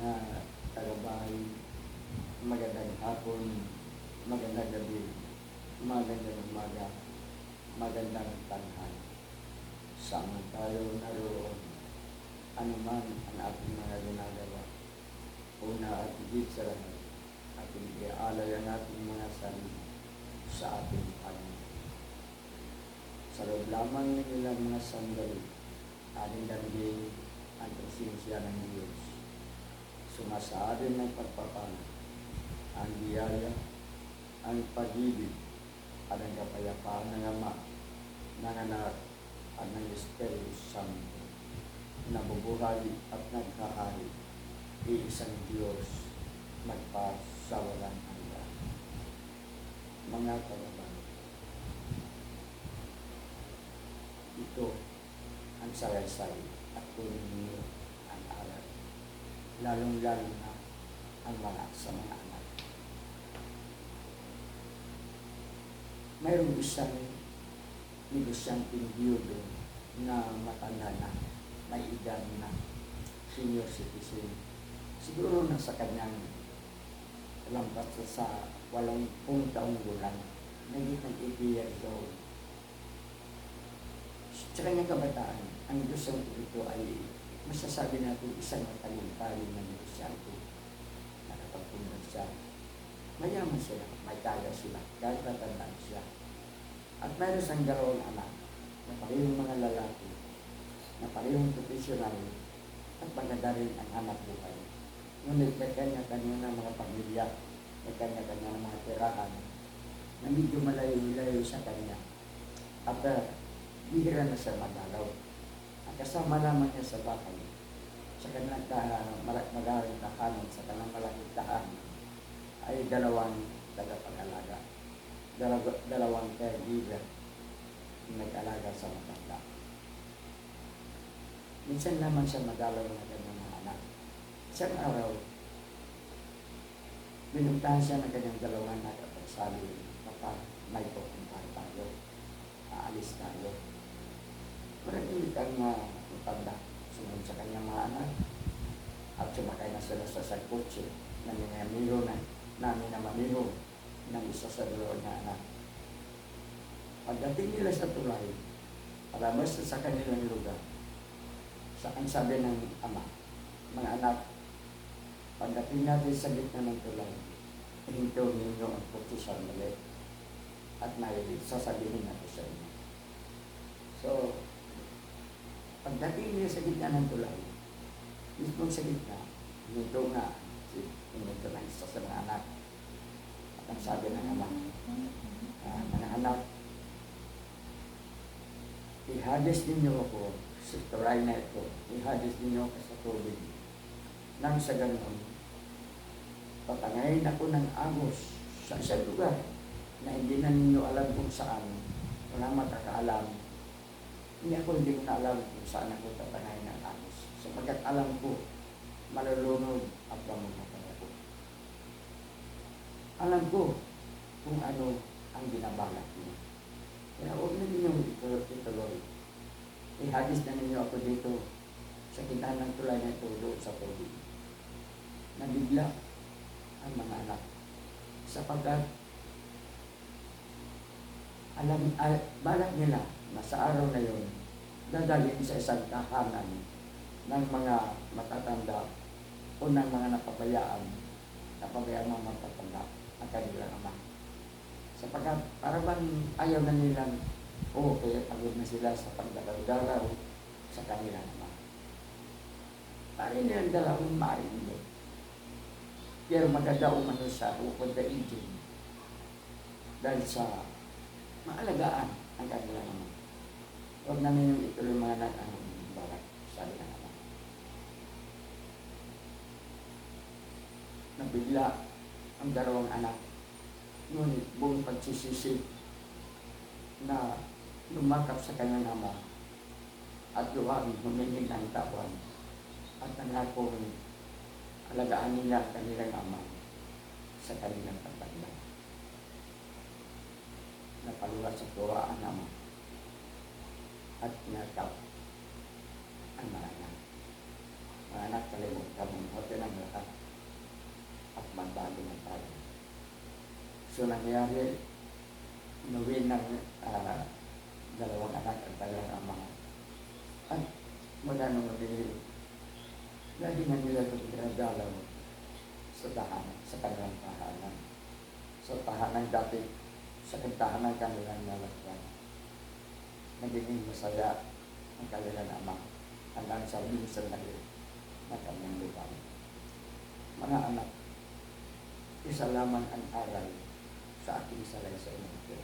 mga tagabahay, magandang hapon, magandang gabi, magandang umaga, magandang tanghal. Saan man tayo naroon, anuman ang ating mga ginagawa. Una at higit sa lahat, ating iaalay ang ating mga sarili sa ating Panginoon. Sa loob lamang ng ilang mga sandali, ating damgin ang presensya ng Diyos. Sumasabi ng pagpapala, ang biyaya, ang pag-ibig, at ang kapayapaan ng Ama, ng Anak, at ng Espiritu Santo, nabubuhay at nagkahari, iisang Diyos, magpasawalan hanggan. Mga kalaban, ito ang salaysay at kunin niyo. Lalong-lalo na ang mga sa mga anak. Mayroong isang negosyanteng biyudo na matanda na, may edad na, senior citizen. Siguro nasa kanyang lampas sa walong pung taong gulang, naging ng 80 years old. Sa kanyang kabataan, ang gusto ito ay masasabi natin isang matagumpay na negosyante. Nakapagpunod siya. Mayaman sila, may kaya sila, kahit matandaan siya. At mayroon siyang dalawang anak, na parehong mga lalaki, na parehong profesional, at maganda rin ang anak buhay. Ngunit may kanya-kanya ng mga pamilya, may kanya-kanya ng mga tirahan, na medyo malayo-layo sa kanya. At uh, bihira na siya magalaw. Ang kasama naman niya sa bahay, sa kanilang magaling tahanan, sa kanilang malaking tahanan, ay dalawang tagapag-alaga. Dalaw dalawang caregiver na nag-alaga sa matanda. Minsan naman siya magalaw ng kanyang mga anak. Isang araw, binuntahan siya ng kanyang dalawang nakapagsabi, Papa, may pupuntahan tayo. Aalis tayo. Marami kang uh, matanda. Sumunod sa kanyang mga anak. At sumakay na sila sa sa kotse na ninamiro na namin na mamiro ng isa sa dalawang na anak. Pagdating nila sa tulay, palabas sa kanilang lugar, sa ang sabi ng ama, mga anak, pagdating natin sa gitna ng tulay, hinto ninyo ang kotse sa mali at may sasabihin natin sa inyo. So, pagdating nila sa gitna ng tulay, mismo sa gitna, hinto nga, hinto ng isa sa mga anak. At ang sabi ng ama, uh, mga anak, ihadis ninyo ako sa tulay na ito, ihadis ninyo ako sa tubig. Nang sa ganon, patangayin ako ng agos sa isang lugar na hindi na ninyo alam kung saan, wala makakaalam. Hindi ako hindi ko na alam kung saan ako tatangayin ng agos. Sapagkat alam ko, malulunod ang pamamatay ako. Alam ko kung ano ang binabalak niyo. Kaya huwag na ninyong ituloy. Ihagis na ninyo ako dito sa kintaan ng tulay na ito sa tubig. Nabigla ang mga anak. Sapagkat alam, ay, balak nila na sa araw na yun, dadalhin sa isang tahanan ng mga matatanda o ng mga napabayaan, napabayaan mga matatanda ang kanilang ama. Sapagkat para bang ayaw na nilang, oo, oh, kaya pagod na sila sa pagdalaw-dalaw sa kanilang ama. Para nilang dalawang maayos pero maganda umano sa ukod na dahil sa maalagaan ang kanilang ama. Huwag namin yung ituloy mga anak ang barat, sabi ng ama. Nabigla ang dalawang anak. Ngunit buong pagsisisi na lumakap sa kanyang ama at luwag humingin ng tawan at nangakong alagaan nila ang kanilang ama sa kanilang pagtanda. Napaluwa sa อัจฉริยะอันมาานมานักกันเลยหมดครับผมเราะจะนั่งนะครับอับมันบาเป็นมันตาส่วนอันเนี่ยนวินนั่งอ่าดารวันอนักกันไปแล้วอามาอันเมื่อได้นอวินได้ที่มันมีอะไรก็จะได้เราสตาหานสกันรังตาหานั้นสตาหานั้นดัติสกัดตาหานั้นการเรีงนมาแล้ว Nagiging masaya ang kanilang ama hanggang sa minsan na rin na kanyang lupang. Mga anak, isa lamang ang aral sa ating salaysay ng ito.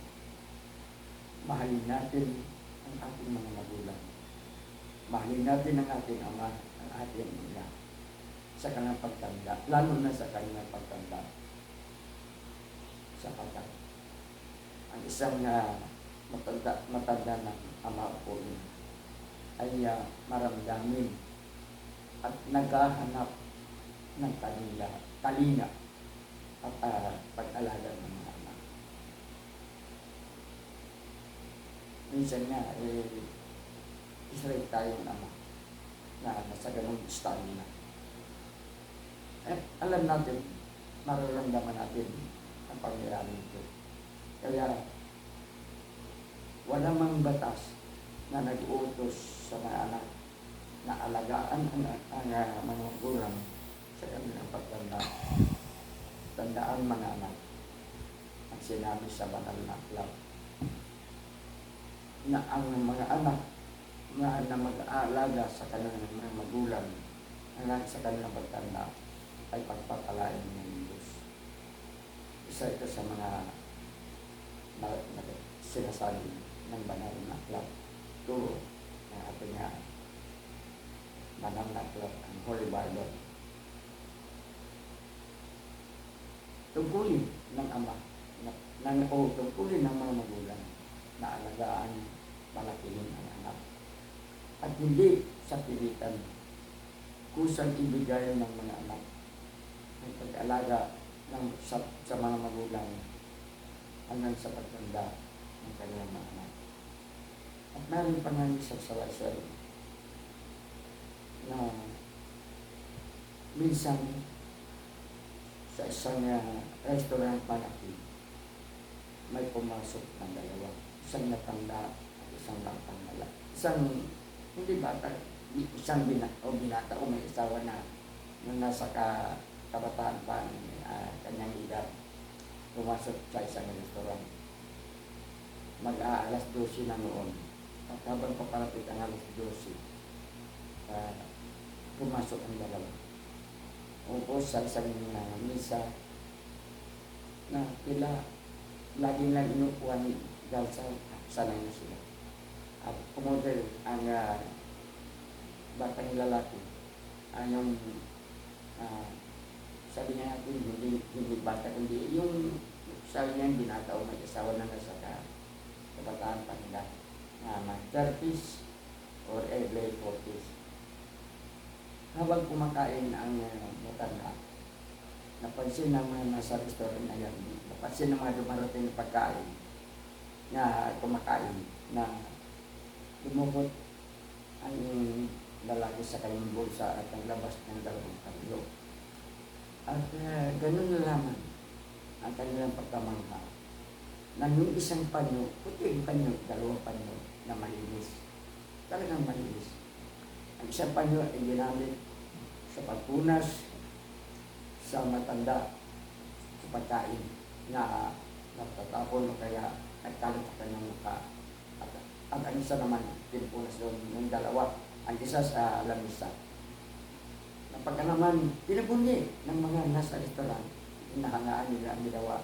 Mahalin natin ang ating mga magulang. Mahalin natin ang ating ama, ang ating ina sa kanyang pagtanda, lalo na sa kanyang pagtanda. Sapagkat ang isang uh, matanda, matanda ng ama niya ay uh, maramdamin at naghahanap ng kanila, kalinga at uh, pag-alaga ng mga anak. Minsan nga, eh, rin tayong ama na nasa ganong estado na. Eh, alam natin, mararamdaman natin ang pangyayari nito. Kaya, wala mang batas na nag-uutos sa mga anak na alagaan ang, ang, ang mga magulang sa kanilang pagtanda. Tandaan mga anak ang sinabi sa banal na aklat na ang mga anak na, na mag-aalaga sa kanilang mga magulang hanggang sa kanilang pagtanda ay pagpapalain ng Diyos. Isa ito sa mga na, na, sinasabi ng banal na aklat. Turo ng ating nga banal na aklat, ang Holy Bible. Tungkulin ng ama, na, ng, o tungkulin ng mga magulang na alagaan, palakihin ang anak. At hindi sa pilitan, kusang ibigay ng mga anak ang pag-alaga ng, sa, sa mga magulang hanggang sa pagtanda ng kanilang mga anak. At meron pa nga isang salasal na minsan sa isang uh, restaurant malaki may pumasok ng dalawa. Isang natanda at isang batang mala. Isang, hindi bata, isang bina, o binata o may isawa na nung nasa ka, kabataan pa ng uh, kanyang edad pumasok sa isang restaurant. Mag-aalas 12 na noon. At habang papalapit ang alas 12, uh, pumasok ang dalawa. Upo sa isang uh, misa na tila laging lang inupuan dahil sa sanay na sila. At pumodel ang uh, batang lalaki. Ang yung uh, sabi niya natin, hindi, hindi bata, kundi yung sabi niya, binata o may asawa na nasa ka, kabataan pa nila, na uh, 30s or early 40s. Habang kumakain ang uh, matanda, napansin ng mga nasa restaurant na yan, napansin ng mga dumarating na pagkain na kumakain na lumukot ang lalaki sa kanyang bulsa at ang labas ng dalawang kanilo. At uh, ganun na lamang ang kanilang pagkamangha. Na yung isang panyo, puti yung panyo, dalawang panyo na malinis. Talagang malinis. Ang isang panyo ay ginamit sa pagpunas, sa matanda, sa pagkain na natatapon o kaya nagkalat sa kanyang mukha. At, at ang isa naman, pinpunas doon yung dalawa. Ang isa sa lamisa. Pagka naman, pinabunyi ng mga nasa restaurant, inahangaan nila ang ginawa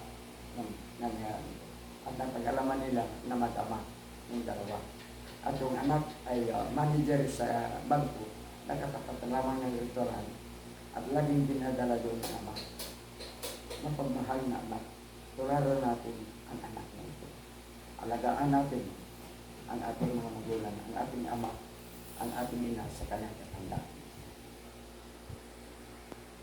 ng, ng uh, at napag-alaman nila na mag-ama ng dalawa. At yung anak ay uh, manager sa bangko, nakatapat lamang ng restaurant at laging dinadala doon ng ama. Mapagmahal na anak, tularan natin ang anak na ito. Alagaan natin ang ating mga magulang, ang ating ama, ang ating ina sa kanyang katanda.